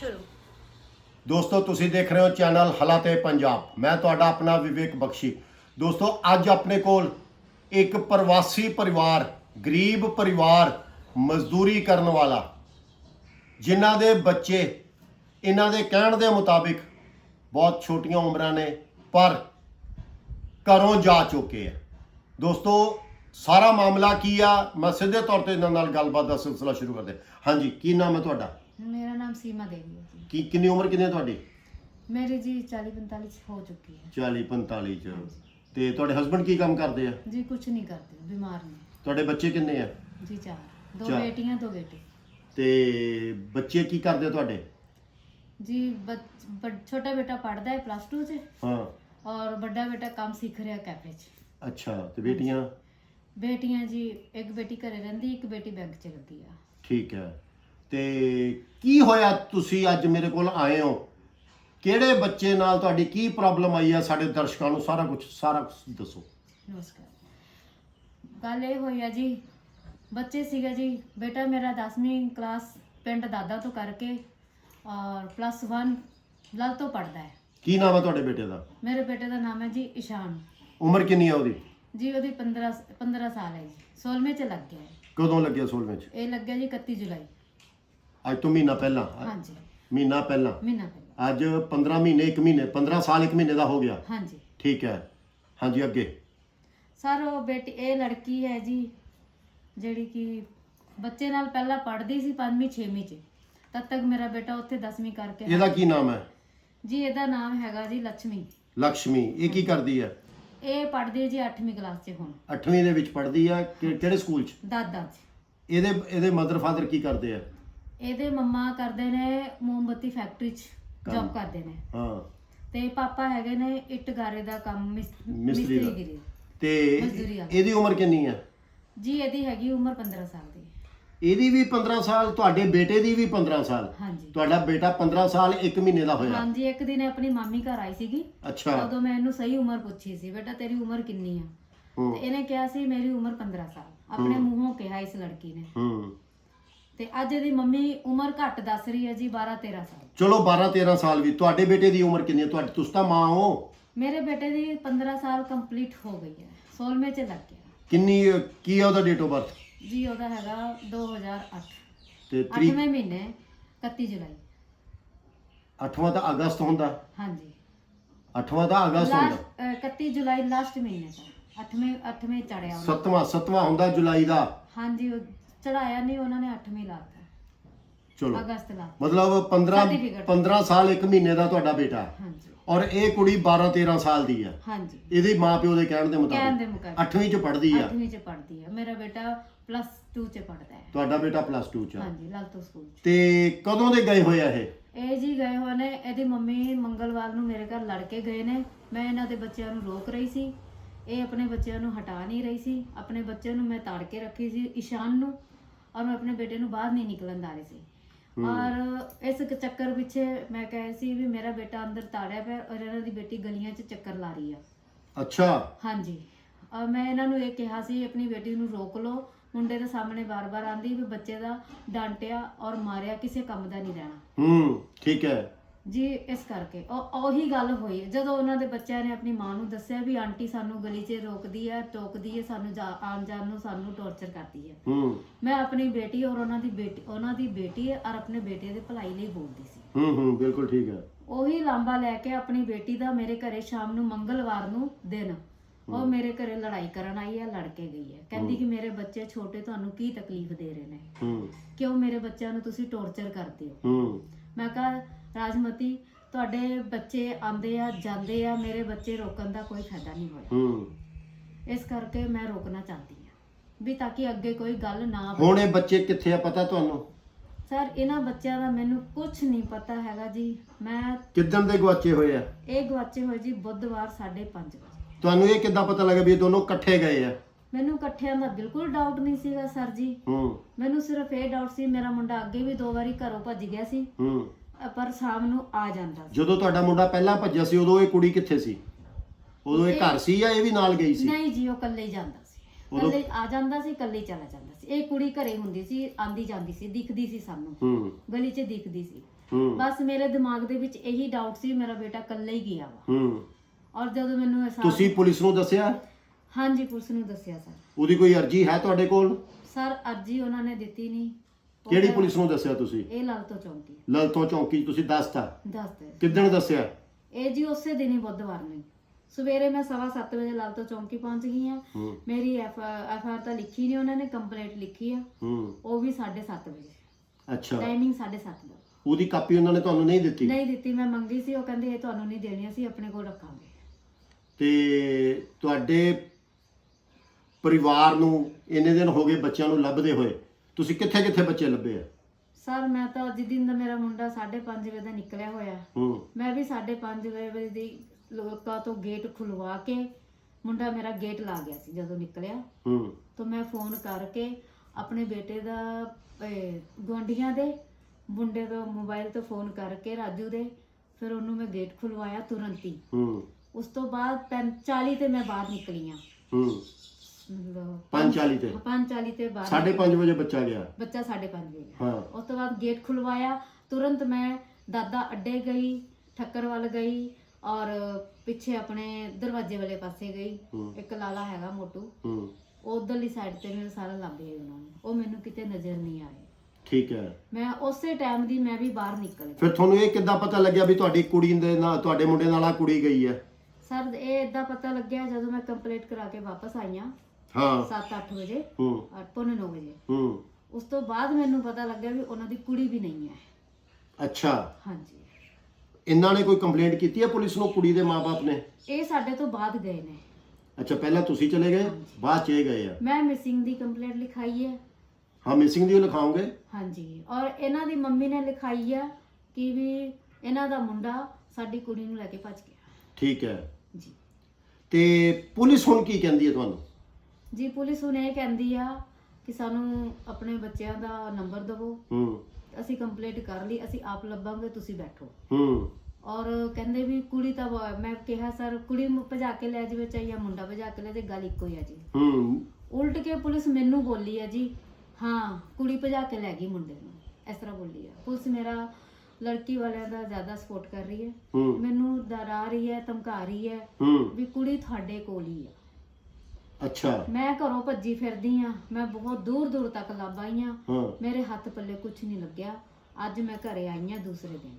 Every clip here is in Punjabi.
ਸ਼ੁਰੂ ਦੋਸਤੋ, ਤੁਸੀਂ ਦੇਖ ਰਹੇ ਹੋ ਚੈਨਲ ਹਲਾਤੇ ਪੰਜਾਬ। ਮੈਂ ਤੁਹਾਡਾ ਆਪਣਾ ਵਿਵੇਕ ਬਖਸ਼ੀ। ਦੋਸਤੋ, ਅੱਜ ਆਪਣੇ ਕੋਲ ਇੱਕ ਪ੍ਰਵਾਸੀ ਪਰਿਵਾਰ, ਗਰੀਬ ਪਰਿਵਾਰ ਮਜ਼ਦੂਰੀ ਕਰਨ ਵਾਲਾ, ਜਿਨ੍ਹਾਂ ਦੇ ਬੱਚੇ ਇਹਨਾਂ ਦੇ ਕਹਿਣ ਦੇ ਮੁਤਾਬਿਕ ਬਹੁਤ ਛੋਟੀਆਂ ਉਮਰਾਂ ਨੇ, ਪਰ ਘਰੋਂ ਜਾ ਚੁੱਕੇ ਆ। ਦੋਸਤੋ, ਸਾਰਾ ਮਾਮਲਾ ਕੀ ਆ? ਮੈਂ ਸਿੱਧੇ ਤੌਰ ਤੇ ਇਹਨਾਂ ਨਾਲ ਗੱਲਬਾਤ ਦਾ ਸਿਲਸਿਲਾ ਸ਼ੁਰੂ ਕਰਦੇ ਹਾਂਜੀ, ਕੀ ਨਾਮ ਹੈ ਤੁਹਾਡਾ? ਮੇਰਾ ਨਾਮ ਸੀਮਾ ਦੇਵੀ ਹੈ ਜੀ। ਕੀ ਕਿੰਨੀ ਉਮਰ ਕਿੰਨੀ ਹੈ ਤੁਹਾਡੀ? ਮੇਰੀ ਜੀ 40 45 ਹੋ ਚੁੱਕੀ ਹੈ। 40 45 ਚ। ਤੇ ਤੁਹਾਡੇ ਹਸਬੰਡ ਕੀ ਕੰਮ ਕਰਦੇ ਆ? ਜੀ ਕੁਝ ਨਹੀਂ ਕਰਦੇ ਬਿਮਾਰ ਨੇ। ਤੁਹਾਡੇ ਬੱਚੇ ਕਿੰਨੇ ਆ? ਜੀ ਚਾਰ। ਦੋ ਚਾਰ। ਬੇਟੀਆਂ ਦੋ ਬੇਟੇ। ਤੇ ਬੱਚੇ ਕੀ ਕਰਦੇ ਆ ਤੁਹਾਡੇ? ਜੀ ਬੱਚ- ਛੋਟਾ ਬੇਟਾ ਪੜਦਾ ਹੈ ਪਲੱਸ 2 ਚ। ਹਾਂ। ਔਰ ਵੱਡਾ ਬੇਟਾ ਕੰਮ ਸਿੱਖ ਰਿਹਾ ਕੈਫੇ ਚ। ਅੱਛਾ ਤੇ ਬੇਟੀਆਂ? ਬੇਟੀਆਂ ਜੀ ਇੱਕ ਬੇਟੀ ਘਰੇ ਰਹਿੰਦੀ ਇੱਕ ਬੇਟੀ ਬੈਂਕ ਚ ਲੱਗੀ ਆ। ਠੀਕ ਹੈ। ਤੇ ਕੀ ਹੋਇਆ ਤੁਸੀਂ ਅੱਜ ਮੇਰੇ ਕੋਲ ਆਏ ਹੋ? ਕਿਹੜੇ ਬੱਚੇ ਨਾਲ ਤੁਹਾਡੀ ਕੀ ਪ੍ਰੋਬਲਮ ਆਈ ਆ ਸਾਡੇ ਦਰਸ਼ਕਾਂ ਨੂੰ? ਸਾਰਾ ਕੁਝ ਸਾਰਾ ਕੁਛ ਦੱਸੋ। ਨਮਸਕਾਰ। ਗੱਲ ਇਹ ਹੋਈ ਆ ਜੀ ਬੱਚੇ ਸੀਗਾ ਜੀ ਬੇਟਾ ਮੇਰਾ 10ਵੀਂ ਕਲਾਸ ਪਿੰਡ ਦਾਦਾ ਤੋਂ ਕਰਕੇ ਔਰ ਪਲੱਸ 1 ਲਲ ਤੋਂ ਪੜਦਾ ਹੈ। ਕੀ ਨਾਮ ਹੈ ਤੁਹਾਡੇ ਬੇਟੇ ਦਾ? ਮੇਰੇ ਬੇਟੇ ਦਾ ਨਾਮ ਹੈ ਜੀ ਇਸ਼ਾਨ ਉਮਰ ਕਿੰਨੀ ਆ ਉਹਦੀ? ਜੀ ਉਹਦੀ 15 15 ਸਾਲ ਹੈ ਜੀ 16ਵੇਂ ਚ ਲੱਗ ਗਿਆ ਹੈ। ਕਦੋਂ ਲੱਗਿਆ 16ਵੇਂ ਚ? ਇਹ ਲੱਗਿਆ ਜੀ 31 ਜੁਲਾਈ। ਅੱਜ ਤੋਂ ਮਹੀਨਾ ਪਹਿਲਾਂ। ਹਾਂਜੀ। ਮਹੀਨਾ ਪਹਿਲਾਂ। ਮਹੀਨਾ ਪਹਿਲਾਂ। ਅੱਜ 15 ਮਹੀਨੇ 1 ਮਹੀਨੇ 15 ਸਾਲ 1 ਮਹੀਨੇ ਦਾ ਹੋ ਗਿਆ। ਹਾਂਜੀ। ਠੀਕ ਹੈ। ਹਾਂਜੀ ਅੱਗੇ। ਸਰ ਉਹ ਬੇਟੀ ਇਹ ਲੜਕੀ ਹੈ ਜੀ ਜਿਹੜੀ ਕਿ ਬੱਚੇ ਨਾਲ ਪਹਿਲਾਂ ਪੜ੍ਹਦੀ ਸੀ 5ਵੀਂ 6ਵੀਂ ਚ। ਤਦ ਤੱਕ ਮੇਰਾ ਬੇਟਾ ਉੱਥੇ 10ਵੀਂ ਕਰਕੇ ਇਹਦਾ ਕੀ ਨਾਮ ਹੈ? ਜੀ ਇਹਦਾ ਨਾਮ ਹੈਗਾ ਜੀ ਲక్ష్ਮੀ ਲక్ష్ਮੀ ਇਹ ਕੀ ਕਰਦੀ ਹੈ? ਇਹ ਪੜ੍ਹਦੀ ਹੈ ਜੀ 8ਵੀਂ ਕਲਾਸ 'ਚ ਹੁਣ। 8ਵੀਂ ਦੇ ਵਿੱਚ ਪੜ੍ਹਦੀ ਆ ਕਿ- ਕਿਹੜੇ ਸਕੂਲ 'ਚ? ਦਾਦਾ ਇਹਦੇ ਇਹਦੇ ਮਦਰ ਫਾਦਰ ਕੀ ਕਰਦੇ ਆ ਇਹਦੇ ਮੰਮਾ ਕਰਦੇ ਨੇ ਮੋਮਬੱਤੀ ਫੈਕਟਰੀ 'ਚ ਕੰਮ। ਜੌਬ ਕਰਦੇ ਨੇ। ਹਾਂ। ਤੇ ਪਾਪਾ ਹੈਗੇ ਨੇ ਇੱਟ ਗਾਰੇ ਦਾ ਕੰਮ ਮਿਸ- ਮਿਸਤਰੀ ਦਾ। ਮਿਸਤਰੀਗਿਰੀ ਤੇ ਮਜ਼ਦੂਰੀ ਆ। ਇਹਦੀ ਉਮਰ ਕਿੰਨੀ ਆ? ਜੀ ਇਹਦੀ ਹੈਗੀ ਉਮਰ 15 ਸਾਲ ਦੀ। ਇਹਦੀ ਵੀ 15 ਸਾਲ ਤੁਹਾਡੇ ਬੇਟੇ ਦੀ ਵੀ 15 ਸਾਲ। ਹਾਂਜੀ। ਤੁਹਾਡਾ ਬੇਟਾ 15 ਸਾਲ 1 ਮਹੀਨੇ ਦਾ ਹੋਇਆ। ਹਾਂਜੀ ਇੱਕ ਦਿਨ ਆਪਣੀ ਮਾਮੀ ਘਰ ਆਈ ਸੀਗੀ। ਅੱਛਾ। ਉਦੋਂ ਮੈਂ ਇਹਨੂੰ ਸਹੀ ਉਮਰ ਪੁੱਛੀ ਸੀ ਬੇਟਾ ਤੇਰੀ ਉਮਰ ਕਿੰਨੀ ਆ? ਹੂੰ। ਤੇ ਇਹਨੇ ਕਿਹਾ ਸੀ ਮੇਰੀ ਉਮਰ 15 ਸਾਲ। ਆਪਣੇ ਹੂੰ। ਮੂੰਹੋਂ ਕਿਹਾ ਇਸ ਲੜਕੀ ਨੇ। ਹੂੰ। ਤੇ ਅੱਜ ਇਹਦੀ ਮੰਮੀ ਉਮਰ ਘੱਟ ਦੱਸ ਰਹੀ ਹੈ ਜੀ 12 13 ਸਾਲ। ਚਲੋ 12 13 ਸਾਲ ਵੀ। ਤੁਹਾਡੇ ਬੇਟੇ ਦੀ ਉਮਰ ਕਿੰਨੀ ਹੈ? ਤੁਹਾਡੀ ਤੁਸੀਂ ਤਾਂ ਮਾਂ ਹੋ। ਮੇਰੇ ਬੇਟੇ ਦੀ 15 ਸਾਲ ਕੰਪਲੀਟ ਹੋ ਗਈ ਹੈ। 16ਵੇਂ ਚ ਲੱਗ ਗਿਆ। ਕਿੰਨੀ ਕੀ ਆ ਉਹਦਾ ਡੇਟ ਆਫ ਬਰਥ ਜੀ ਉਹਦਾ ਹੈਗਾ 2008 ਤੇ ਤਰੀਕ 8ਵੇਂ ਮਹੀਨੇ 31 ਜੁਲਾਈ। 8ਵਾਂ ਤਾਂ ਅਗਸਤ ਹੁੰਦਾ। ਹਾਂਜੀ। 8ਵਾਂ ਤਾਂ ਅਗਸਤ ਹੁੰਦਾ। ਲਾਸਟ 31 ਜੁਲਾਈ ਲਾਸਟ ਮਹੀਨੇ ਦਾ। 8ਵੇਂ 8ਵੇਂ ਚੜਿਆ ਉਹਨਾਂ ਸੱਤਵਾਂ ਸੱਤਵਾਂ ਹੁੰਦਾ ਜੁਲਾਈ ਦਾ। ਹਾਂਜੀ ਉਹ ਚੜਾਇਆ ਨਹੀਂ ਉਹਨਾਂ ਨੇ 8ਵੇਂ ਲਾਤਾ ਚਲੋ। ਅਗਸਤ ਲਾ ਮਤਲਬ 15 Certificate। 15 ਸਾਲ 1 ਮਹੀਨੇ ਦਾ ਤੁਹਾਡਾ ਬੇਟਾ। ਹਾਂਜੀ। ਔਰ ਇਹ ਕੁੜੀ 12 13 ਸਾਲ ਦੀ ਆ। ਹਾਂਜੀ। ਇਹਦੇ ਮਾਪਿਓ ਦੇ ਕਹਿਣ ਦੇ ਕਹਿਣ ਦੇ ਮੁਤਾਬਿਕ। ਮੁਕਾਬਲੇ 8ਵੀਂ ਚ ਪੜ੍ਹਦੀ ਆ। 8ਵੀਂ ਚ ਪੜ੍ਹਦੀ ਹੈ ਮੇਰਾ ਬੇਟਾ ਪਲੱਸ 2 ਚ ਪੜ੍ਹਦਾ ਹੈ। ਤੁਹਾਡਾ ਬੇਟਾ ਪਲੱਸ 2 ਚ ਆ। ਹਾਂਜੀ ਲਾਲਤੋ ਸਕੂਲ ਚ। ਤੇ ਕਦੋਂ ਦੇ ਗਏ ਹੋਏ ਆ ਇਹ? ਇਹ ਜੀ ਗਏ ਹੋਏ ਨੇ ਇਹਦੀ ਮੰਮੀ ਮੰਗਲਵਾਰ ਨੂੰ ਮੇਰੇ ਘਰ ਲੜ ਕੇ ਗਏ ਨੇ। ਮੈਂ ਇਹਨਾਂ ਦੇ ਬੱਚਿਆਂ ਨੂੰ ਰੋਕ ਰਹੀ ਸੀ। ਇਹ ਆਪਣੇ ਬੱਚਿਆਂ ਨੂੰ ਹਟਾ ਨਹੀਂ ਰਹੀ ਸੀ। ਆਪਣੇ ਬੱਚੇ ਨੂੰ ਮੈਂ ਤਾੜ ਕੇ ਰੱਖੀ ਸੀ ਇਸ਼ਾਨ ਨੂੰ। ਔਰ ਮੈਂ ਆਪਣੇ ਬੇਟੇ ਨੂੰ ਬਾਹਰ ਨਹੀਂ ਨਿਕਲਣ ਦਾ ਰਹੀ ਸੀ। ਔਰ ਇਸ ਚੱਕਰ ਪਿੱਛੇ ਮੈਂ ਕਹੇ ਸੀ ਵੀ ਮੇਰਾ ਬੇਟਾ ਅੰਦਰ ਤਾੜਿਆ ਪਿਆ ਔਰ ਇਹਨਾਂ ਦੀ ਬੇਟੀ ਗਲੀਆਂ 'ਚ ਚੱਕਰ ਲਾ ਰਹੀ ਆ। ਅੱਛਾ। ਹਾਂਜੀ। ਔਰ ਮੈਂ ਇਹਨਾਂ ਨੂੰ ਇਹ ਕਿਹਾ ਸੀ ਆਪਣੀ ਬੇਟੀ ਨੂੰ ਰੋਕ ਲਓ। ਮੁੰਡੇ ਦੇ ਸਾਹਮਣੇ ਬਾਰ-ਬਾਰ ਆਂਦੀ ਵੀ ਬੱਚੇ ਦਾ ਡਾਂਟਿਆ ਔਰ ਮਾਰਿਆ ਕਿਸੇ ਕੰਮ ਦਾ ਨਹੀਂ ਰਹਿਣਾ। ਹੂੰ ਠੀਕ ਹੈ। ਜੀ ਇਸ ਕਰਕੇ। ਉਹ ਉਹੀ ਗੱਲ ਹੋਈ ਜਦੋਂ ਉਹਨਾਂ ਦੇ ਬੱਚਿਆਂ ਨੇ ਆਪਣੀ ਮਾਂ ਨੂੰ ਦੱਸਿਆ ਵੀ ਆਂਟੀ ਸਾਨੂੰ ਗਲੀ 'ਚ ਰੋਕਦੀ ਹੈ ਟੋਕਦੀ ਹੈ ਸਾਨੂੰ ਜਾ- ਆਉਣ ਜਾਣ ਨੂੰ ਸਾਨੂੰ ਟੌਰਚਰ ਕਰਦੀ ਹੈ। ਹੂੰ। ਮੈਂ ਆਪਣੀ ਬੇਟੀ ਔਰ ਉਹਨਾਂ ਦੀ ਬੇਟੀ ਉਹਨਾਂ ਦੀ ਬੇਟੀ ਔਰ ਆਪਣੇ ਬੇਟੇ ਦੇ ਭਲਾਈ ਲਈ ਬੋਲਦੀ ਸੀ। ਹੂੰ ਹੂੰ ਬਿਲਕੁਲ ਠੀਕ ਹੈ। ਉਹੀ ਲਾਂਬਾ ਲੈ ਕੇ ਆਪਣੀ ਬੇਟੀ ਦਾ ਮੇਰੇ ਘਰੇ ਸ਼ਾਮ ਨੂੰ ਮੰਗਲਵਾਰ ਨੂੰ ਦਿਨ ਉਹ ਮੇਰੇ ਘਰੇ ਲੜਾਈ ਕਰਨ ਆਈ ਹੈ ਲੜ ਕੇ ਗਈ ਹੈ। ਕਹਿੰਦੀ ਕਿ ਮੇਰੇ ਬੱਚੇ ਛੋਟੇ ਤੁਹਾਨੂੰ ਕੀ ਤਕਲੀਫ ਦੇ ਰਹੇ ਨੇ? ਹੂੰ। ਕਿਉਂ ਮੇਰੇ ਬੱਚਿਆਂ ਨੂੰ ਤੁਸੀਂ ਟੌਰਚਰ ਕਰਦੇ ਹੋ? ਹੂੰ। ਮੈਂ ਕਿਹਾ ਰਾਜਮਤੀ ਤੁਹਾਡੇ ਬੱਚੇ ਆਂਦੇ ਆ ਜਾਂਦੇ ਆ ਮੇਰੇ ਬੱਚੇ ਰੋਕਣ ਦਾ ਕੋਈ ਫਾਇਦਾ ਨਹੀਂ ਹੋਇਆ। ਹੂੰ। ਇਸ ਕਰਕੇ ਮੈਂ ਰੋਕਣਾ ਚਾਹਦੀ ਹਾਂ ਵੀ ਤਾਂ ਕਿ ਅੱਗੇ ਕੋਈ ਗੱਲ ਨਾ ਹੁਣ ਇਹ ਬੱਚੇ ਕਿੱਥੇ ਆ ਪਤਾ ਤੁਹਾਨੂੰ? ਸਰ ਇਹਨਾਂ ਬੱਚਿਆਂ ਦਾ ਮੈਨੂੰ ਕੁਝ ਨਹੀਂ ਪਤਾ ਹੈਗਾ ਜੀ। ਮੈਂ ਕਿੱਦਣ ਦੇ ਗਵਾਚੇ ਹੋਏ ਆ? ਇਹ ਗਵਾਚੇ ਹੋਏ ਜੀ ਬੁੱਧਵਾਰ 5:30 ਵਜੇ। ਤੁਹਾਨੂੰ ਇਹ ਕਿੱਦਾਂ ਪਤਾ ਲੱਗਾ ਵੀ ਇਹ ਦੋਨੋਂ ਇਕੱਠੇ ਗਏ ਆ? ਮੈਨੂੰ ਇਕੱਠਿਆਂ ਦਾ ਬਿਲਕੁਲ ਡਾਊਟ ਨਹੀਂ ਸੀਗਾ ਸਰ ਜੀ। ਹੂੰ। ਮੈਨੂੰ ਸਿਰਫ ਇਹ ਡਾਊਟ ਸੀ ਮੇਰਾ ਮੁੰਡਾ ਅੱਗੇ ਵੀ ਦੋ ਵਾਰੀ ਘਰੋਂ ਭੱਜ ਗਿਆ ਸੀ। ਹੂੰ। ਪਰ ਸ਼ਾਮ ਨੂੰ ਆ ਜਾਂਦਾ ਸੀ। ਜਦੋਂ ਤੁਹਾਡਾ ਮੁੰਡਾ ਪਹਿਲਾਂ ਭੱਜਿਆ ਸੀ ਉਦੋਂ ਇਹ ਕੁੜੀ ਕਿੱਥੇ ਸੀ? ਉਦੋਂ ਇਹ ਘਰ ਸੀ ਜਾਂ ਇਹ ਵੀ ਨਾਲ ਗਈ ਸੀ? ਨਹੀਂ ਜੀ ਉਹ ਇਕੱਲੇ ਹੀ ਜਾਂਦਾ ਸੀ। ਉਦੋਂ- ਇਕੱਲੇ ਆ ਜਾਂਦਾ ਸੀ ਇਕੱਲੇ ਹੀ ਚਲਾ ਜਾਂਦਾ ਸੀ। ਇਹ ਕੁੜੀ ਘਰੇ ਹੁੰਦੀ ਸੀ ਆਂਦੀ ਜਾਂਦੀ ਸੀ ਦਿਖਦੀ ਸੀ ਸਾਨੂੰ। ਹੂੰ। ਗਲੀ 'ਚ ਦਿਖਦੀ ਸੀ। ਹੂੰ। ਬਸ ਮੇਰੇ ਦਿਮਾਗ ਦੇ ਵਿੱਚ ਇਹੀ ਡਾਊਟ ਸੀ ਮੇਰਾ ਬੇਟਾ ਇਕੱਲਾ ਹੀ ਗਿਆ ਵਾ। ਹੂੰ। ਔਰ ਜਦੋਂ ਮੈਨੂੰ ਅਹਿਸਾਸ ਤੁਸੀਂ ਪੁਲਿਸ ਨੂੰ ਦੱਸਿਆ? ਹਾਂਜੀ ਪੁਲਿਸ ਨੂੰ ਦੱਸਿਆ ਸਰ। ਉਹਦੀ ਕੋਈ ਅਰਜੀ ਹੈ ਤੁਹਾਡੇ ਕੋਲ? ਸਰ ਅਰਜੀ ਉਹਨਾਂ ਨੇ ਦਿੱਤੀ ਨਹੀਂ। ਕਿਹੜੀ ਪੁਲਿਸ ਨੂੰ ਦੱਸਿਆ ਤੁਸੀਂ? ਇਹ ਲਾਲ ਤੋਂ ਚੌਂਕੀ ਲਲਤੋਂ ਚੌਂਕੀ 'ਚ ਤੁਸੀਂ ਦੱਸਤਾ? ਦੱਸਦੇ ਕਿੱਦਣ ਦੱਸਿਆ? ਇਹ ਜੀ ਉਸੇ ਦਿਨ ਹੀ ਬੁੱਧਵਾਰ ਨੂੰ। ਸਵੇਰੇ ਮੈਂ ਸਵਾ ਸੱਤ ਵਜੇ ਲਾਲ ਤੋਂ ਚੌਂਕੀ ਪਹੁੰਚ ਗਈ ਆ ਹੂੰ। ਮੇਰੀ ਐਫ ਆਰ ਤਾਂ ਲਿਖੀ ਨਹੀਂ ਉਹਨਾਂ ਨੇ ਕੰਪਲੇਂਟ ਲਿਖੀ ਆ। ਹੂੰ। ਉਹ ਵੀ 7:30 ਵਜੇ। ਅੱਛਾ। ਟਾਈਮਿੰਗ 7:30 ਦਾ। ਉਹਦੀ ਕਾਪੀ ਉਹਨਾਂ ਨੇ ਤੁਹਾਨੂੰ ਨਹੀਂ ਦਿੱਤੀ? ਨਹੀਂ ਦਿੱਤੀ ਮੈਂ ਮੰਗੀ ਸੀ ਉਹ ਕਹਿੰਦੇ ਇਹ ਤੁਹਾਨੂੰ ਨਹੀਂ ਦੇਣੀ ਅਸੀਂ ਆਪਣੇ ਕੋਲ ਰੱਖਾਂਗੇ। ਤੇ ਤੁਹਾਡੇ ਪਰਿਵਾਰ ਨੂੰ ਇੰਨੇ ਦਿਨ ਹੋ ਗਏ ਬੱਚਿਆਂ ਨੂੰ ਲੱਭਦੇ ਹੋਏ ਤੁਸੀਂ ਕਿੱਥੇ ਕਿੱਥੇ ਬੱਚੇ ਲੱਭੇ ਆ? ਸਰ ਮੈਂ ਤਾਂ ਜਿਸ ਦਿਨ ਦਾ ਮੇਰਾ ਮੁੰਡਾ 5:30 ਵਜੇ ਦਾ ਨਿਕਲਿਆ ਹੋਇਆ। ਹੂੰ। ਮੈਂ ਵੀ 5:30 ਵਜੇ ਦੀ ਲੋਕਾਂ ਤੋਂ ਗੇਟ ਖੁਲਵਾ ਕੇ ਮੁੰਡਾ ਮੇਰਾ ਗੇਟ ਲਾ ਗਿਆ ਸੀ ਜਦੋਂ ਨਿਕਲਿਆ। ਹੂੰ। ਤਾਂ ਮੈਂ ਫੋਨ ਕਰਕੇ ਆਪਣੇ ਬੇਟੇ ਦਾ ਗੁਆਂਢੀਆਂ ਦੇ ਮੁੰਡੇ ਤੋਂ ਮੋਬਾਈਲ ਤੋਂ ਫੋਨ ਕਰਕੇ ਰਾਜੂ ਦੇ ਫਿਰ ਉਹਨੂੰ ਮੈਂ ਗੇਟ ਖੁਲਵਾਇਆ ਤੁਰੰਤ ਹੀ। ਹੂੰ। ਉਸ ਤੋਂ ਬਾਅਦ 40 ਤੇ ਮੈਂ ਬਾਹਰ ਨਿਕਲੀ ਆ ਹੂੰ। 5:40 ਤੇ। 5:40 ਤੇ ਬਾਹਰ 5:30 ਵਜੇ ਬੱਚਾ ਗਿਆ। ਬੱਚਾ 5:30 ਵਜੇ ਹਾਂ। ਉਸ ਤੋਂ ਬਾਅਦ ਗੇਟ ਖੁਲਵਾਇਆ। ਤੁਰੰਤ ਮੈਂ ਦਾਦਾ ਅੱਡੇ ਗਈ ਠੱਕਰ ਵੱਲ ਗਈ ਔਰ ਪਿੱਛੇ ਆਪਣੇ ਦਰਵਾਜ਼ੇ ਵਾਲੇ ਪਾਸੇ ਗਈ। ਇੱਕ ਲਾਲਾ ਹੈਗਾ ਮੋਟੂ। ਹੂੰ। ਉਧਰਲੀ ਸਾਈਡ ਤੇ ਮੇਰੇ ਸਾਰਾ ਲੱਭੇ ਉਹਨਾਂ ਨੂੰ ਉਹ ਮੈਨੂੰ ਕਿਤੇ ਨਜ਼ਰ ਨਹੀਂ ਆਏ। ਠੀਕ ਹੈ। ਮੈਂ ਉਸੇ ਟਾਈਮ ਦੀ ਮੈਂ ਵੀ ਬਾਹਰ ਨਿਕਲ ਗਈ। ਫਿਰ ਤੁਹਾਨੂੰ ਇਹ ਕਿੱਦਾਂ ਪਤਾ ਲੱਗਿਆ ਵੀ ਤੁਹਾਡੀ ਕੁੜੀ ਦੇ ਨਾਲ ਤੁਹਾਡੇ ਮੁੰਡੇ ਨਾਲ ਆ ਕੁੜੀ ਗਈ ਹੈ? ਸਰ ਇਹ ਇਦਾਂ ਪਤਾ ਲੱਗਿਆ ਜਦੋਂ ਮੈਂ ਕੰਪਲੀਟ ਕਰਾ ਕੇ ਵਾਪਸ ਆਈ ਹਾਂ। ਹਾਂ 7-8 ਵਜੇ ਹੂੰ। ਪੌਣੇ 9 ਵਜੇ। ਹੂੰ। ਉਸ ਤੋਂ ਬਾਅਦ ਮੈਨੂੰ ਪਤਾ ਲੱਗਿਆ ਵੀ ਉਹਨਾਂ ਦੀ ਕੁੜੀ ਵੀ ਨਹੀਂ ਹੈ। ਅੱਛਾ। ਹਾਂਜੀ। ਇਹਨਾਂ ਨੇ ਕੋਈ ਕੰਪਲੇਂਟ ਕੀਤੀ ਹੈ ਪੁਲਿਸ ਨੂੰ ਕੁੜੀ ਦੇ ਮਾਪੇ ਨੇ? ਇਹ ਸਾਡੇ ਤੋਂ ਬਾਅਦ ਗਏ ਨੇ। ਅੱਛਾ ਪਹਿਲਾਂ ਤੁਸੀਂ ਚਲੇ ਗਏ? ਬਾਅਦ ਚ ਇਹ ਗਏ ਆ? ਮੈਂ ਮਿਸਿੰਗ ਦੀ ਕੰਪਲੇਂਟ ਲਿਖਾਈ ਹੈ। ਹਾਂ ਮਿਸਿੰਗ ਦੀ ਲਿਖਾਓਗੇ? ਹਾਂਜੀ। ਔਰ ਇਹਨਾਂ ਦੀ ਮੰਮੀ ਨੇ ਲਿਖਾਈ ਆ ਕਿ ਵੀ ਇਹਨਾਂ ਦਾ ਮੁੰਡਾ ਸਾਡੀ ਕੁੜੀ ਨੂੰ ਲੈ ਕੇ ਭੱਜ ਗਿਆ। ਠੀਕ ਹੈ। ਜੀ। ਤੇ ਪੁਲਿਸ ਹੁਣ ਕੀ ਕਹਿੰਦੀ ਹੈ ਤੁਹਾਨੂੰ? ਜੀ ਪੁਲਿਸ ਹੁਣ ਇਹ ਕਹਿੰਦੀ ਆ ਕਿ ਸਾਨੂੰ ਆਪਣੇ ਬੱਚਿਆਂ ਦਾ ਨੰਬਰ ਦਿਵੋ। ਹੂੰ। ਅਸੀਂ ਕੰਪਲੀਟ ਕਰ ਲਈ ਅਸੀਂ ਆਪ ਲੱਭਾਂਗੇ ਤੁਸੀਂ ਬੈਠੋ। ਹੂੰ। ਔਰ ਕਹਿੰਦੇ ਵੀ ਕੁੜੀ ਤਾਂ ਵਾ- ਮੈਂ ਕਿਹਾ ਸਰ ਕੁੜੀ ਨੂੰ ਭਜਾ ਕੇ ਲੈ ਜਾਵੇ ਚਾਹੀਏ ਮੁੰਡਾ ਭਜਾ ਕੇ ਲੈ ਜਾਵੇ ਗੱਲ ਇੱਕੋ ਹੀ ਆ ਜੀ। ਹੂੰ। ਉਲਟ ਕੇ ਪੁਲਿਸ ਮੈਨੂੰ ਬੋਲੀ ਆ ਜੀ ਹਾਂ ਕੁੜੀ ਭਜਾ ਕੇ ਲੈ ਗਈ ਮੁੰਡੇ ਨੂੰ। ਇਸ ਤਰ੍ਹਾਂ ਬੋਲੀ ਆ। ਪੁਲਿਸ ਮੇਰਾ ਲੜਕੀ ਵਾਲਿਆਂ ਦਾ ਜ਼ਿਆਦਾ ਸਪੋਰਟ ਕਰ ਰਹੀ ਹੈ। ਹੂੰ। ਮੈਨੂੰ ਡਰਾ ਰਹੀ ਹੈ ਧਮਕਾ ਰਹੀ ਹੈ ਹੂੰ। ਵੀ ਕੁੜੀ ਤੁਹਾਡੇ ਕੋਲ ਹੀ ਆ। ਅੱਛਾ। ਮੈਂ ਘਰੋਂ ਭੱਜੀ ਫਿਰਦੀ ਆ। ਮੈਂ ਬਹੁਤ ਦੂਰ ਦੂਰ ਤੱਕ ਲੱਭ ਆਈ ਆ। ਹਾਂ। ਮੇਰੇ ਹੱਥ ਪੱਲੇ ਕੁਝ ਨਹੀਂ ਲੱਗਿਆ। ਅੱਜ ਮੈਂ ਘਰੇ ਆਈ ਆ ਦੂਸਰੇ ਦਿਨ।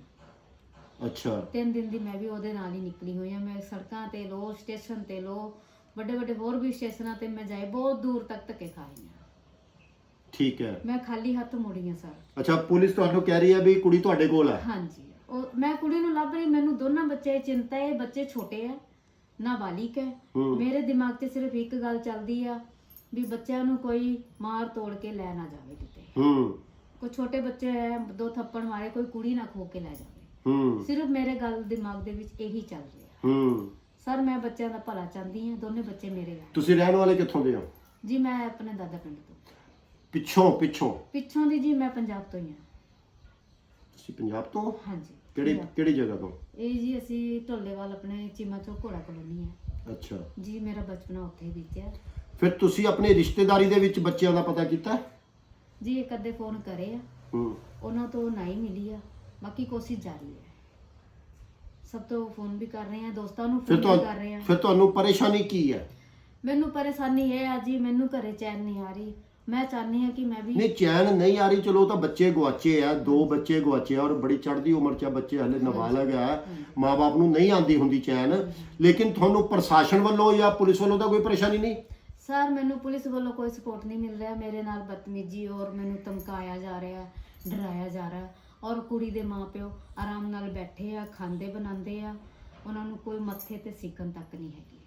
ਅੱਛਾ। ਤਿੰਨ ਦਿਨ ਦੀ ਮੈਂ ਵੀ ਉਹਦੇ ਨਾਲ ਹੀ ਨਿਕਲੀ ਹੋਈ ਆ। ਮੈਂ ਸੜਕਾਂ ਤੇ ਲੋ ਸਟੇਸ਼ਨ ਤੇ ਲੋ ਵੱਡੇ ਵੱਡੇ ਹੋਰ ਵੀ ਸਟੇਸ਼ਨਾਂ ਤੇ ਮੈਂ ਜਾਈ ਬਹੁਤ ਦੂਰ ਤੱਕ ਧੱਕੇ ਖਾਈ ਆ। ਠੀਕ ਹੈ। ਮੈਂ ਖਾਲੀ ਹੱਥ ਮੁੜੀ ਆ ਸਰ। ਅੱਛਾ ਪੁਲਿਸ ਤੁਹਾਨੂੰ ਕਹਿ ਰਹੀ ਹੈ ਵੀ ਕੁੜੀ ਤੁਹਾਡੇ ਕੋਲ ਹੈ? ਹਾਂਜੀ। ਉਹ ਮੈਂ ਕੁੜੀ ਨੂੰ ਲੱਭ ਰਹੀ। ਮੈਨੂੰ ਦੋਨਾਂ ਬੱਚੇ ਦੀ ਚਿੰਤਾ ਹੈ। ਬੱਚੇ ਛੋਟੇ ਆ ਨਾਬਾਲਿਗ ਹੈ। ਹੂੰ। ਮੇਰੇ ਦਿਮਾਗ 'ਚ ਸਿਰਫ ਇੱਕ ਗੱਲ ਚੱਲਦੀ ਆ ਵੀ ਬੱਚਿਆਂ ਨੂੰ ਕੋਈ ਮਾਰ ਤੋੜ ਕੇ ਲੈ ਨਾ ਜਾਵੇ ਕਿਤੇ। ਹੂੰ। ਕੋਈ ਛੋਟੇ ਬੱਚੇ ਹੈ ਦੋ ਥੱਪੜ ਮਾਰੇ ਕੋਈ ਕੁੜੀ ਨਾ ਖੋ ਕੇ ਲੈ ਜਾਵੇ। ਹੂੰ। ਸਿਰਫ ਮੇਰੇ ਗੱਲ ਦਿਮਾਗ ਦੇ ਵਿੱਚ ਇਹੀ ਚੱਲ ਰਿਹਾ। ਹੂੰ। ਸਰ ਮੈਂ ਬੱਚਿਆਂ ਦਾ ਭਲਾ ਚਾਹੁੰਦੀ ਹਾਂ ਦੋਨੇ ਬੱਚੇ ਮੇਰੇ ਆ ਤੁਸੀਂ ਰਹਿਣ ਵਾਲੇ ਕਿੱਥੋਂ ਦੇ ਹੋ? ਜੀ ਮੈਂ ਆਪਣੇ ਦਾਦਾ ਪਿੰਡ ਤੋਂ। ਪਿੱਛੋਂ ਪਿੱਛੋਂ? ਪਿੱਛੋਂ ਦੀ ਜੀ ਮੈਂ ਪੰਜਾਬ ਤੋਂ ਹੀ ਹਾਂ। ਤੁਸੀਂ ਪੰਜਾਬ ਤੋਂ ਹਾਂਜੀ। ਕਿਹੜੀ। ਕਿਹੜੀ ਜਗ੍ਹਾ ਤੋਂ? ਇਹ ਜੀ ਅਸੀਂ ਢੋਲੇਵਾਲ ਆਪਣੇ ਚੀਮਾ ਚੌਕ ਘੋੜਾ ਕਲੋਨੀ ਹੈ ਅੱਛਾ। ਜੀ ਮੇਰਾ ਬਚਪਨਾ ਉੱਥੇ ਹੀ ਬੀਤਿਆ। ਫਿਰ ਤੁਸੀਂ ਆਪਣੀ ਰਿਸ਼ਤੇਦਾਰੀ ਦੇ ਵਿੱਚ ਬੱਚਿਆਂ ਦਾ ਪਤਾ ਕੀਤਾ? ਜੀ ਇੱਕ ਅੱਧੇ ਫੋਨ ਕਰੇ ਆ। ਹੂੰ। ਉਹਨਾਂ ਤੋਂ ਨਹੀਂ ਮਿਲੀ ਆ। ਬਾਕੀ ਕੋਸ਼ਿਸ਼ ਜਾਰੀ ਹੈ ਸਭ ਤੋਂ ਫੋਨ ਵੀ ਕਰ ਰਹੇ ਆ ਦੋਸਤਾਂ ਨੂੰ ਫਿਰ ਫੋਨ ਵੀ ਕਰ ਰਹੇ ਤੁਹਾਨੂੰ ਆ। ਫਿਰ ਤੁਹਾਨੂੰ ਪਰੇਸ਼ਾਨੀ ਕੀ ਹੈ ਮੈਨੂੰ ਪਰੇਸ਼ਾਨੀ ਇਹ ਆ ਜੀ ਮੈਨੂੰ ਘਰੇ ਚੈਨ ਨਹੀਂ ਆ ਰਹੀ। ਮੈਂ ਚਾਹਨੀ ਆ ਕਿ ਮੈਂ ਵੀ ਨਹੀਂ ਚੈਨ ਨਹੀਂ ਆ ਰਹੀ ਚਲੋ ਉਹ ਤਾਂ ਬੱਚੇ ਗਵਾਚੇ ਆ ਦੋ ਬੱਚੇ ਗਵਾਚੇ ਆ ਔਰ ਬੜੀ ਚੜ੍ਹਦੀ ਉਮਰ 'ਚ ਆ ਬੱਚੇ ਹਲੇ ਨਾਬਾਲਗ ਆ। ਮਾਪੇ ਨੂੰ ਨਹੀਂ ਆਂਦੀ ਹੁੰਦੀ ਚੈਨ ਲੇਕਿਨ ਤੁਹਾਨੂੰ ਪ੍ਰਸ਼ਾਸਨ ਵੱਲੋਂ ਜਾਂ ਪੁਲਿਸ ਵੱਲੋਂ ਤਾਂ ਕੋਈ ਪਰੇਸ਼ਾਨੀ ਨਹੀਂ? ਸਰ ਮੈਨੂੰ ਪੁਲਿਸ ਵੱਲੋਂ ਕੋਈ ਸਪੋਰਟ ਨਹੀਂ ਮਿਲ ਰਿਹਾ। ਮੇਰੇ ਨਾਲ ਬਦਤਮੀਜੀ ਔਰ ਮੈਨੂੰ ਧਮਕਾਇਆ ਜਾ ਰਿਹਾ ਡਰਾਇਆ ਜਾ ਰਿਹਾ। ਔਰ ਕੁੜੀ ਦੇ ਮਾਪਿਓ ਆਰਾਮ ਨਾਲ ਬੈਠੇ ਆ ਖਾਂਦੇ ਬਣਾਉਂਦੇ ਆ। ਉਹਨਾਂ ਨੂੰ ਕੋਈ ਮੱਥੇ ਤੇ ਸਿੱਕਣ ਤੱਕ ਨਹੀਂ ਹੈਗੀ।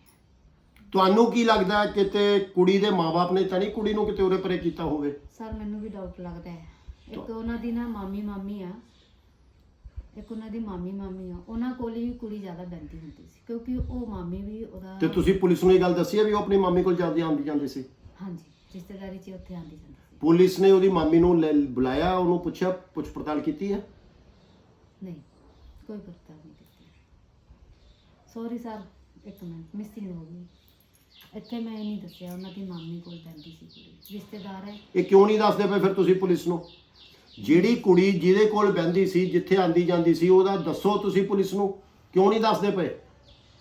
ਤੁਹਾਨੂੰ ਕੀ ਲੱਗਦਾ ਹੈ ਕਿਤੇ ਕੁੜੀ ਦੇ ਮਾਪੇ ਨੇ ਤਾਂ ਨਹੀਂ ਕੁੜੀ ਨੂੰ ਕਿਤੇ ਉਰੇ ਪਰੇ ਕੀਤਾ ਹੋਵੇ? ਸਰ ਮੈਨੂੰ ਵੀ ਡਾਊਟ ਲੱਗਦਾ ਹੈ। ਇੱਕ ਉਹਨਾਂ ਦੀ ਨਾ ਮਾਮੀ ਮਾਮੀ ਆ। ਇੱਕ ਉਹਨਾਂ ਦੀ ਮਾਮੀ ਮਾਮੀ ਆ। ਉਹਨਾਂ ਕੋਲ ਹੀ ਕੁੜੀ ਜ਼ਿਆਦਾ ਬੈਠੀ ਹੁੰਦੀ ਸੀ ਕਿਉਂਕਿ ਉਹ ਮਾਮੀ ਵੀ ਉਹਦਾ ਤੇ ਤੁਸੀਂ ਪੁਲਿਸ ਨੂੰ ਇਹ ਗੱਲ ਦੱਸੀ ਹੈ ਵੀ ਉਹ ਆਪਣੀ ਮਾਮੀ ਕੋਲ ਜਾਂਦੀ ਆਉਂਦੀ ਜਾਂਦੀ ਸੀ? ਹਾਂਜੀ ਰਿਸ਼ਤੇਦਾਰੀ 'ਚ ਉੱਥੇ ਆਂਦੀ ਜਾਂਦੀ ਸੀ। ਪੁਲਿਸ ਨੇ ਉਹਦੀ ਮਾਮੀ ਨੂੰ ਲੈ- ਬੁਲਾਇਆ ਉਹਨੂੰ ਪੁੱਛਿਆ ਪੁੱਛ ਪੜਤਾਲ ਕੀਤੀ ਹੈ? ਨਹੀਂ ਕੋਈ ਪਤਾ ਨਹੀਂ ਕੀਤੀ। ਸੌਰੀ ਸਰ ਇੱਕ ਮਿੰਟ ਮਿਸਿੰਗ ਹੋ ਗਈ। ਇੱਥੇ ਮੈਂ ਇਹ ਨਹੀਂ ਦੱਸਿਆ ਉਹਨਾਂ ਦੀ ਮਾਮੀ ਕੋਲ ਬੈਠੀ ਸੀ ਕੁੜੀ। ਰਿਸ਼ਤੇਦਾਰ ਹੈ। ਇਹ ਕਿਉਂ ਨਹੀਂ ਦੱਸਦੇ ਪਏ ਫਿਰ ਤੁਸੀਂ ਪੁਲਿਸ ਨੂੰ? ਜਿਹੜੀ ਕੁੜੀ ਜਿਹਦੇ ਕੋਲ ਬਹਿੰਦੀ ਸੀ ਜਿੱਥੇ ਆਂਦੀ ਜਾਂਦੀ ਸੀ ਉਹਦਾ ਦੱਸੋ ਤੁਸੀਂ ਪੁਲਿਸ ਨੂੰ। ਕਿਉਂ ਨਹੀਂ ਦੱਸਦੇ ਪਏ?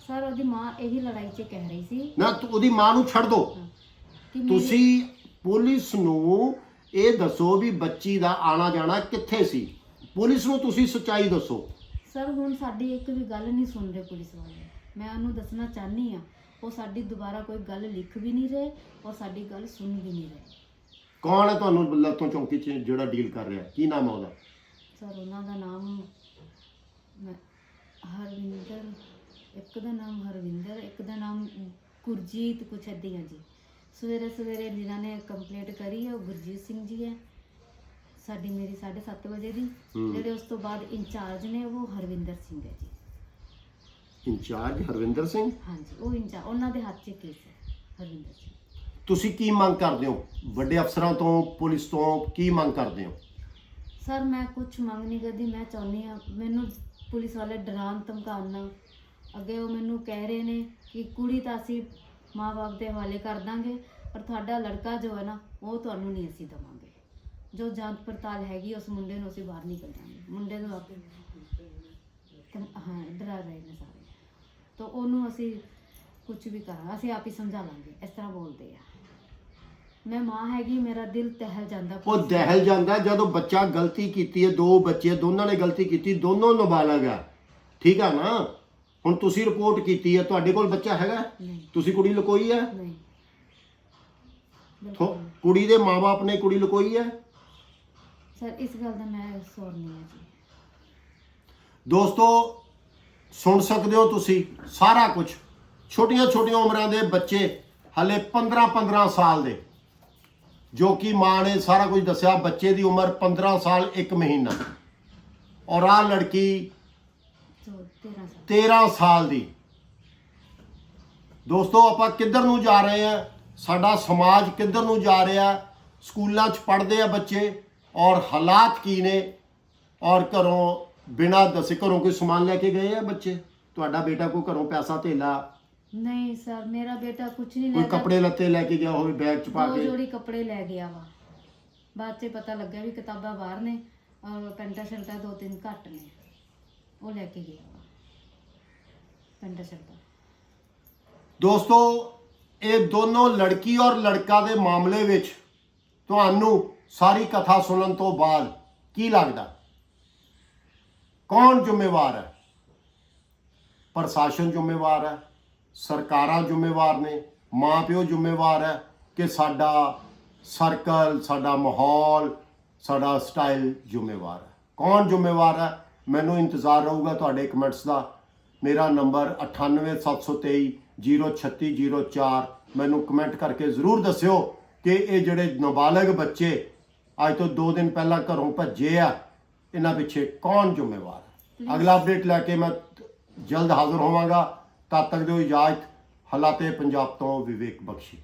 ਸਰ ਉਹਦੀ ਮਾਂ ਇਹੀ ਲੜਾਈ 'ਚ ਕਹਿ ਰਹੀ ਸੀ। ਨਾ ਤੁ- ਉਹਦੀ ਮਾਂ ਨੂੰ ਛੱਡ ਕਿ ਮੇਰੀ- ਤੁਸੀਂ ਪੁਲਿਸ ਨੂੰ ਇਹ ਦੱਸੋ ਵੀ ਬੱਚੀ ਦਾ ਆਣਾ ਜਾਣਾ ਕਿੱਥੇ ਸੀ? ਪੁਲਿਸ ਨੂੰ ਤੁਸੀਂ ਸੱਚਾਈ ਦੱਸੋ। ਸਰ ਹੁਣ ਸਾਡੀ ਇੱਕ ਵੀ ਗੱਲ ਨਹੀਂ ਸੁਣ ਰਹੇ ਪੁਲਿਸ ਵਾਲੇ। ਮੈਂ ਉਹਨੂੰ ਦੱਸਣਾ ਚਾਹਨੀ ਆ ਉਹ ਸਾਡੀ ਦੁਬਾਰਾ ਕੋਈ ਗੱਲ ਲਿਖ ਵੀ ਨਹੀਂ ਰਹੇ ਔਰ ਸਾਡੀ ਗੱਲ ਸੁਣ ਵੀ ਨਹੀਂ ਰਹੇ। ਕੌਣ ਹੈ ਤੁਹਾਨੂੰ ਲੱਤੋਂ ਚੌਂਕੀ 'ਚ ਜਿਹੜਾ ਡੀਲ ਕਰ ਰਿਹਾ? ਕੀ ਨਾਮ ਹੈ ਉਹਦਾ? ਸਰ ਉਹਨਾਂ ਦਾ ਨਾਮ ਮੈਂ ਹਰਵਿੰਦਰ ਇੱਕ ਦਾ ਨਾਮ ਹਰਵਿੰਦਰ ਇੱਕ ਦਾ ਨਾਮ ਗੁਰਜੀਤ ਕੁਛ ਏਦਾਂ ਹੀ ਜੀ। ਸਵੇਰੇ ਸਵੇਰੇ ਜਿਨ੍ਹਾਂ ਨੇ ਕੰਪਲੀਟ ਕਰੀ ਹੈ ਉਹ ਗੁਰਜੀਤ ਸਿੰਘ ਜੀ ਹੈ। ਸਾਡੀ ਮੇਰੀ 7:30 ਵਜੇ ਦੀ। ਹੂੰ। ਜਿਹੜੇ ਉਸ ਤੋਂ ਬਾਅਦ ਇੰਚਾਰਜ ਨੇ ਉਹ ਹਰਵਿੰਦਰ ਸਿੰਘ ਹੈ ਜੀ। ਇੰਚਾਰਜ ਹਰਵਿੰਦਰ ਸਿੰਘ? ਹਾਂਜੀ ਉਹ ਇੰਚਾਰਜ ਉਹਨਾਂ ਦੇ ਹੱਥ 'ਚ ਕੇਸ ਹੈ ਹਰਵਿੰਦਰ ਸਿੰਘ। ਤੁਸੀਂ ਕੀ ਮੰਗ ਕਰਦੇ ਹੋ? ਵੱਡੇ ਅਫਸਰਾਂ ਤੋਂ ਪੁਲਿਸ ਤੋਂ ਕੀ ਮੰਗ ਕਰਦੇ ਹੋ? ਸਰ ਮੈਂ ਕੁਝ ਮੰਗ ਨਹੀਂ ਕਰਦੀ ਮੈਂ ਚਾਹੁੰਦੀ ਆ ਮੈਨੂੰ ਪੁਲਿਸ ਵਾਲੇ ਡਰਾਉਣ ਧਮਕਾਉਣ ਨਾ ਅੱਗੇ ਉਹ ਮੈਨੂੰ ਕਹਿ ਰਹੇ ਨੇ ਕਿ ਕੁੜੀ ਤਾਂ ਅਸੀਂ ਮਾਂ-ਬਾਪ ਦੇ ਹਵਾਲੇ ਕਰ ਦਾਂਗੇ ਪਰ ਤੁਹਾਡਾ ਲੜਕਾ ਜੋ ਹੈ ਨਾ ਉਹ ਤੁਹਾਨੂੰ ਨਹੀਂ ਅਸੀਂ ਦਵਾਂਗੇ। ਜੋ ਜਾਂਚ ਪੜਤਾਲ ਹੈਗੀ ਉਸ ਮੁੰਡੇ ਨੂੰ ਅਸੀਂ ਬਾਹਰ ਨਿਕਲ ਜਾਵਾਂਗੇ ਮੁੰਡੇ ਨੂੰ ਆਪੇ ਹਾਂ ਡਰਾ ਰਹੇ ਨੇ ਸਾਰੇ। ਤਾਂ ਉਹਨੂੰ ਅਸੀਂ ਕੁਝ ਵੀ ਕਰਾਂ ਅਸੀਂ ਆਪ ਹੀ ਸਮਝਾ ਲਾਂਗੇ ਇਸ ਤਰ੍ਹਾਂ ਬੋਲਦੇ ਆ। ਮੈਂ ਮਾਂ ਹੈਗੀ ਮੇਰਾ ਦਿਲ ਤਹਿਲ ਜਾਂਦਾ। ਉਹ ਦਹਿਲ ਜਾਂਦਾ ਜਦੋਂ ਬੱਚਾ ਗਲਤੀ ਕੀਤੀ ਹੈ ਦੋ ਬੱਚੇ ਦੋਨਾਂ ਨੇ ਗਲਤੀ ਕੀਤੀ ਦੋਨੋਂ ਨਾਬਾਲਗ ਆ। ਠੀਕ ਆ ਨਾ? ਹੁਣ ਤੁਸੀਂ ਰਿਪੋਰਟ ਕੀਤੀ ਹੈ ਤੁਹਾਡੇ ਕੋਲ ਬੱਚਾ ਹੈਗਾ? ਨਹੀਂ। ਤੁਸੀਂ ਕੁੜੀ ਲੁਕੋਈ ਹੈ ਨਹੀਂ। ਥੋ- ਬਿਲਕੁਲ ਨਹੀਂ। ਕੁੜੀ ਦੇ ਮਾਪੇ ਨੇ ਕੁੜੀ ਲੁਕੋਈ ਹੈ ਸਰ ਇਸ ਗੱਲ ਦਾ ਮੈਂ ਸੌਰ ਨਹੀਂ ਹਾਂ ਜੀ ਦੋਸਤੋ ਸੁਣ ਸਕਦੇ ਹੋ ਤੁਸੀਂ ਸਾਰਾ ਕੁਝ ਛੋਟੀਆਂ ਛੋਟੀਆਂ ਉਮਰਾਂ ਦੇ ਬੱਚੇ ਹਲੇ 15 15 ਸਾਲ ਦੇ। ਜੋ ਕਿ ਮਾਂ ਨੇ ਸਾਰਾ ਕੁਝ ਦੱਸਿਆ, ਬੱਚੇ ਦੀ ਉਮਰ 15 ਸਾਲ 1 ਮਹੀਨਾ। ਔਰ ਆ ਲੜਕੀ ਸੋ 13 ਸਾਲ 13 ਸਾਲ ਦੀ। ਦੋਸਤੋ, ਆਪਾਂ ਕਿੱਧਰ ਨੂੰ ਜਾ ਰਹੇ ਆ ਸਾਡਾ ਸਮਾਜ ਕਿੱਧਰ ਨੂੰ ਜਾ ਰਿਹਾ? ਸਕੂਲਾਂ 'ਚ ਪੜ੍ਹਦੇ ਆ ਬੱਚੇ। ਔਰ ਹਾਲਾਤ ਕੀ ਨੇ? ਔਰ ਘਰੋਂ ਬਿਨਾਂ ਦੱਸੇ ਘਰੋਂ ਕੋਈ ਸਮਾਨ ਲੈ ਕੇ ਗਏ ਆ ਬੱਚੇ? ਤੁਹਾਡਾ ਬੇਟਾ ਕੋਈ ਘਰੋਂ ਪੈਸਾ ਧੇਲਾ? ਨਹੀਂ ਸਰ ਮੇਰਾ ਬੇਟਾ ਕੁਝ ਨਹੀਂ ਕੋਈ ਲੈ ਕੱਪੜੇ ਲੱਤੇ ਲੈ ਕੇ ਗਿਆ ਹੋਵੇ ਬੈਗ 'ਚ ਪਾ ਦੋ ਕੇ? ਜੋੜੀ ਕੱਪੜੇ ਲੈ ਗਿਆ ਵਾ। ਬਾਅਦ 'ਚ ਪਤਾ ਲੱਗਿਆ ਵੀ ਕਿਤਾਬਾਂ ਬਾਹਰ ਨੇ ਔਰ ਪੈਂਟਾ ਸ਼ਰਟਾਂ ਦੋ ਤਿੰਨ ਘੱਟ ਨੇ। ਉਹ ਲੈ ਕੇ ਗਿਆ ਵਾ ਪੈਂਟਾ ਸ਼ਰਟਾਂ। ਦੋਸਤੋ ਇਹ ਦੋਨੋਂ ਲੜਕੀ ਔਰ ਲੜਕਾ ਦੇ ਮਾਮਲੇ ਵਿੱਚ ਤੁਹਾਨੂੰ ਸਾਰੀ ਕਥਾ ਸੁਣਨ ਤੋਂ ਬਾਅਦ ਕੀ ਲੱਗਦਾ? ਕੌਣ ਜ਼ਿੰਮੇਵਾਰ ਹੈ? ਪ੍ਰਸ਼ਾਸਨ ਜ਼ਿੰਮੇਵਾਰ ਹੈ, ਸਰਕਾਰਾਂ ਜ਼ਿੰਮੇਵਾਰ ਨੇ, ਮਾਪਿਓ ਜ਼ਿੰਮੇਵਾਰ ਹੈ ਕਿ ਸਾਡਾ ਸਰਕਲ, ਸਾਡਾ ਮਾਹੌਲ, ਸਾਡਾ ਸਟਾਈਲ ਜ਼ਿੰਮੇਵਾਰ ਹੈ। ਕੌਣ ਜ਼ਿੰਮੇਵਾਰ ਹੈ? ਮੈਨੂੰ ਇੰਤਜ਼ਾਰ ਰਹੂਗਾ ਤੁਹਾਡੇ ਕਮੈਂਟਸ ਦਾ। ਮੇਰਾ ਨੰਬਰ 9873303604 ਮੈਨੂੰ ਕਮੈਂਟ ਕਰਕੇ ਜ਼ਰੂਰ ਦੱਸਿਓ ਕਿ ਇਹ ਜਿਹੜੇ ਨਾਬਾਲਗ ਬੱਚੇ ਅੱਜ ਤੋਂ 2 ਦਿਨ ਪਹਿਲਾਂ ਘਰੋਂ ਭੱਜੇ ਆ ਇਹਨਾਂ ਪਿੱਛੇ ਕੌਣ ਜ਼ਿੰਮੇਵਾਰ ਹੈ? ਅਗਲਾ ਅਪਡੇਟ ਲੈ ਕੇ ਮੈਂ ਜਲਦ ਹਾਜ਼ਰ ਹੋਵਾਂਗਾ। ਤਦ ਤੱਕ ਦਿਓ ਇਜਾਜ਼ਤ। ਹਾਲਾਤੇ ਪੰਜਾਬ ਤੋਂ ਵਿਵੇਕ ਬਖਸ਼ੀ।